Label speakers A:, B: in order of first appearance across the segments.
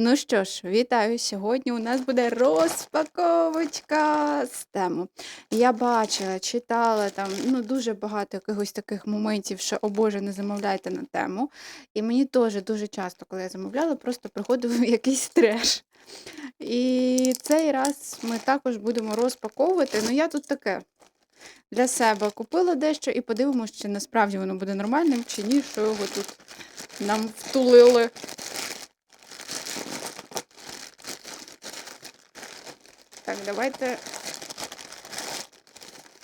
A: Ну що ж, вітаю! Сьогодні у нас буде розпаковочка з тему. Я бачила, читала там ну, дуже багато якихось таких моментів, що, о Боже, не замовляйте на тему. І мені теж дуже часто, коли я замовляла, просто приходив якийсь треш. І цей раз ми також будемо розпаковувати. Ну, я тут таке для себе купила дещо і подивимося, чи насправді воно буде нормальним, чи ні, що його тут нам втулили. Так, давайте.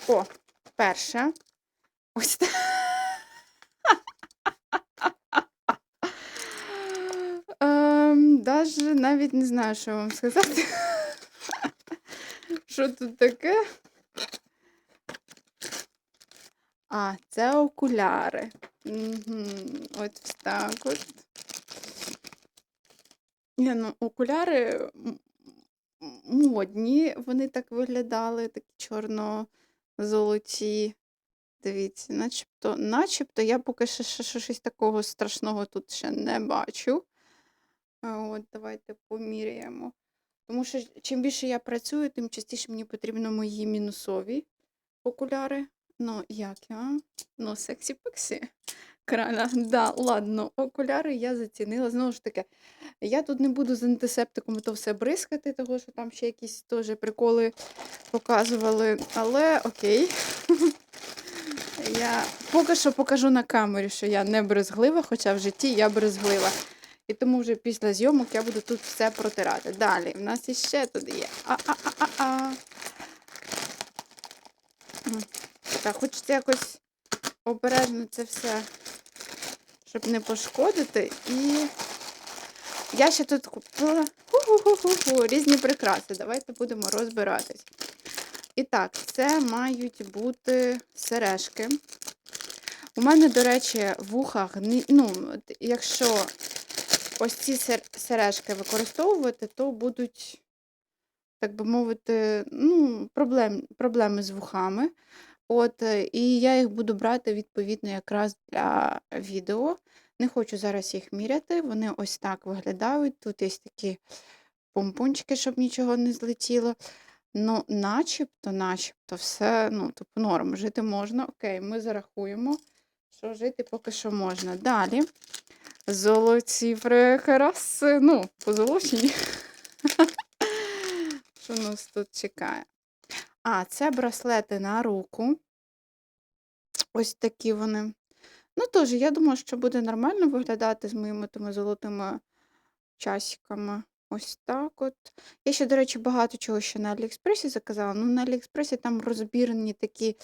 A: О, перше. Ось так. Ем, даже навіть не знаю, що вам сказати. Що тут таке? А, це окуляри. Угу. От так от. Ні, ну, окуляри модні, вони так виглядали, такі чорно-золоті. Дивіться, начебто, начебто я поки що, що, що щось такого страшного тут ще не бачу. От, давайте поміряємо. Тому що чим більше я працюю, тим частіше мені потрібно мої мінусові окуляри. Ну, як я? Ну, сексі-пексі. Краля, да, ладно, окуляри я зацінила. Знову ж таки, я тут не буду з антисептиком то все бризкати, того що там ще якісь теж приколи показували. Але окей. Я поки що покажу на камері, що я не брезглива, хоча в житті я брезглива. І тому вже після зйомок я буду тут все протирати. Далі, в нас іще тут є. А-а-а-а-а. Так, хочеться якось обережно це все, щоб не пошкодити. І я ще тут купила ху-ху-ху-ху-ху, різні прикраси. Давайте будемо розбиратись. І так, це мають бути сережки. У мене, до речі, в ухах, ну, якщо ось ці сережки використовувати, то будуть, так би мовити, ну, проблем, проблеми з вухами. От, е, і я їх буду брати відповідно якраз для відео. Не хочу зараз їх міряти. Вони ось так виглядають. Тут є такі помпончики, щоб нічого не злетіло. Ну, начебто, начебто, все, ну, типу, норм, жити можна. Окей, ми зарахуємо, що жити поки що можна. Далі. Золоті прикраси, ну, позолочені. Що нас тут чекає? А, це браслети на руку. Ось такі вони. Ну, теж, я думаю, що буде нормально виглядати з моїми тими золотими часиками. Ось так от. Я ще, до речі, багато чого ще на Аліекспресі заказала. Ну, на Аліекспресі там розбірні такі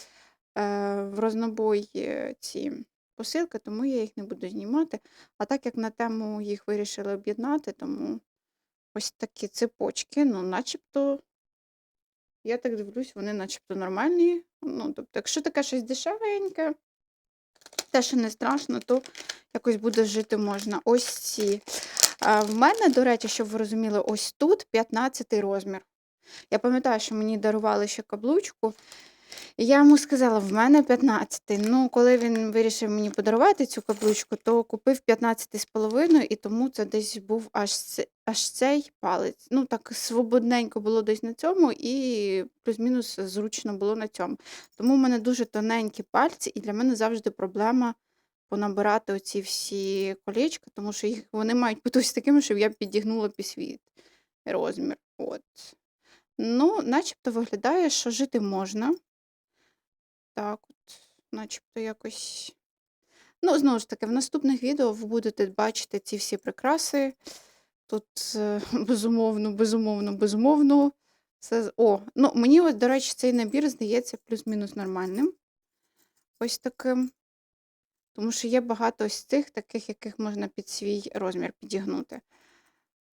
A: е, в рознобой е, ці посилки, тому я їх не буду знімати. А так як на тему їх вирішили об'єднати, тому ось такі цепочки, ну, начебто, я так дивлюсь, вони начебто нормальні. Ну, тобто, якщо таке щось дешевеньке, те, що не страшно, то якось буде жити можна. Ось ці. В мене, до речі, щоб ви розуміли, ось тут 15 розмір. Я пам'ятаю, що мені дарували ще каблучку. Я йому сказала, в мене 15. Ну, коли він вирішив мені подарувати цю каблучку, то купив 15 з половиною, і тому це десь був аж, аж цей палець. Ну, так свободненько було десь на цьому, і плюс-мінус зручно було на цьому. Тому в мене дуже тоненькі пальці, і для мене завжди проблема понабирати оці всі колечка, тому що їх, вони мають бути такими, щоб я підігнула під свій розмір. От. Ну, начебто виглядає, що жити можна. Так, от, начебто якось. Ну, знову ж таки, в наступних відео ви будете бачити ці всі прикраси. Тут, е, безумовно, безумовно, безумовно. Все... О, ну мені, от, до речі, цей набір здається плюс-мінус нормальним. Ось таким. Тому що є багато ось цих, таких, яких можна під свій розмір підігнути.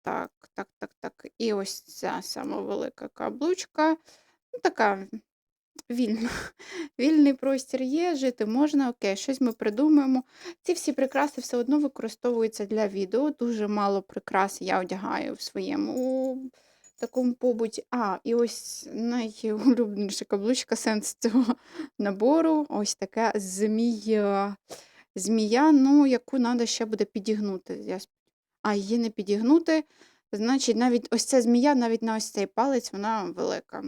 A: Так, так, так, так. І ось ця сама велика каблучка. Ну, така вільна. Вільний простір є, жити можна, окей, щось ми придумаємо. Ці всі прикраси все одно використовуються для відео. Дуже мало прикрас я одягаю в своєму такому побуті. А, і ось найулюбленіша каблучка сенс цього набору. Ось така змія. Змія, ну, яку треба ще буде підігнути. А її не підігнути, Значить, навіть ось ця змія, навіть на ось цей палець, вона велика.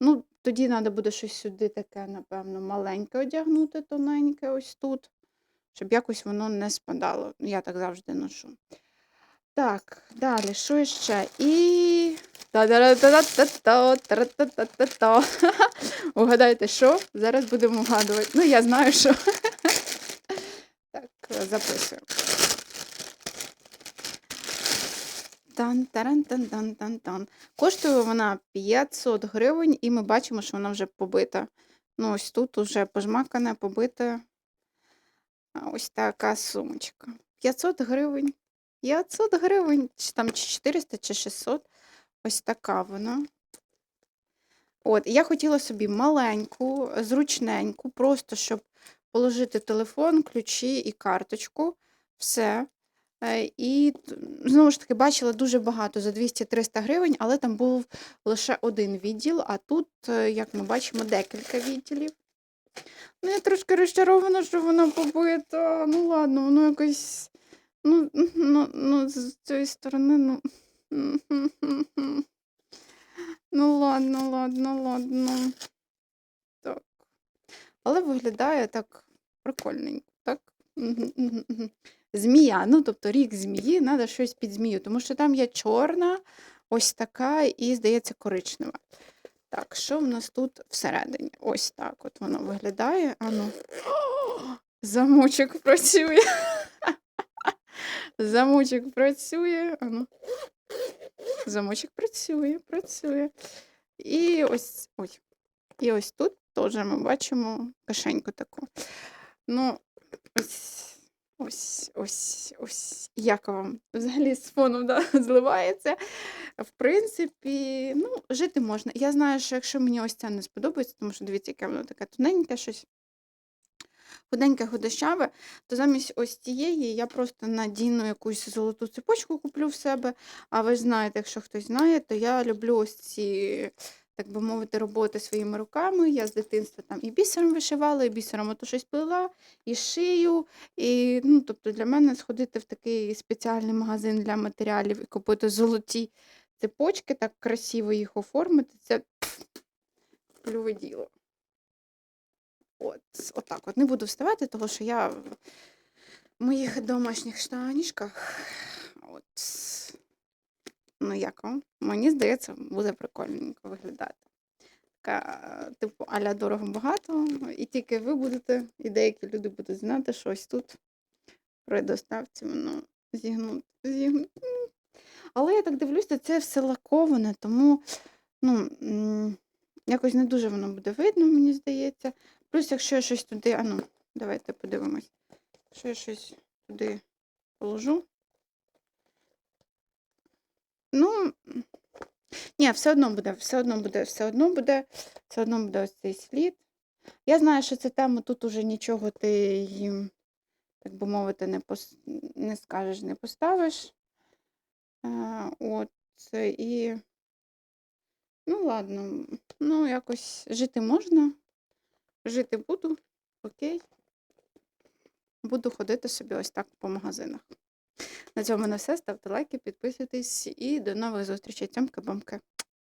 A: Ну, тоді треба буде щось сюди таке, напевно, маленьке одягнути, тоненьке, ось тут, щоб якось воно не спадало. Я так завжди ношу. Так, далі, що ще? І. Угадайте, що? Зараз будемо вгадувати. Ну, я знаю, що. Так, записую. Тан таран тан тан тан тан Коштує вона 500 гривень, і ми бачимо, що вона вже побита. Ну, ось тут уже пожмакана, побита. Ось така сумочка. 500 гривень. 500 гривень, чи там чи 400, чи 600. Ось така вона. От, я хотіла собі маленьку, зручненьку, просто щоб положити телефон, ключі і карточку. Все. Е, І знову ж таки бачила дуже багато за 200-300 гривень, але там був лише один відділ, а тут, е, як ми бачимо, декілька відділів. Ну, я трошки розчарована, що вона побита. Ну ладно, воно якось. Ну, ну, ну з цієї сторони, ну. Ну, ладно, ладно, ладно. Так. Але виглядає так прикольненько, так? Змія, ну тобто рік змії, треба щось під змію, тому що там є чорна, ось така і, здається, коричнева. Так, що в нас тут всередині? Ось так от воно виглядає. Ану. Замочок працює. Замочок працює. Ану. Замочок працює, працює. І ось, ой. І ось тут теж ми бачимо кишеньку таку. Ну, ось, ось, ось, ось. Як вам взагалі з фоном да, зливається. В принципі, ну, жити можна. Я знаю, що якщо мені ось це не сподобається, тому що дивіться, яке воно таке тоненьке щось. Худеньке худощаве, то замість ось цієї я просто надіну якусь золоту цепочку куплю в себе. А ви ж знаєте, якщо хтось знає, то я люблю ось ці, так би мовити, роботи своїми руками. Я з дитинства там і бісером вишивала, і бісером ото щось плела, і шию. І, ну, тобто для мене сходити в такий спеціальний магазин для матеріалів і купити золоті цепочки, так красиво їх оформити, це кльове діло. От, отак от. Не буду вставати, тому що я в моїх домашніх штанішках. От. Ну, як вам? Мені здається, буде прикольненько виглядати. Така, типу, аля дорого багато, і тільки ви будете, і деякі люди будуть знати, що ось тут при доставці воно зігнуто. Але я так дивлюся, це все лаковане, тому ну, якось не дуже воно буде видно, мені здається. Плюс, якщо я щось туди, а ну, давайте подивимось. Якщо я щось туди положу. Ну, ні, все одно буде, все одно буде, все одно буде, все одно буде ось цей слід. Я знаю, що це тема, тут уже нічого ти їм, так би мовити, не, пос... не скажеш, не поставиш. А, от, і. Ну, ладно, ну, якось жити можна. Жити буду, окей. Буду ходити собі ось так по магазинах. На цьому на все. Ставте лайки, підписуйтесь і до нових зустрічей. Цьомки-бомки.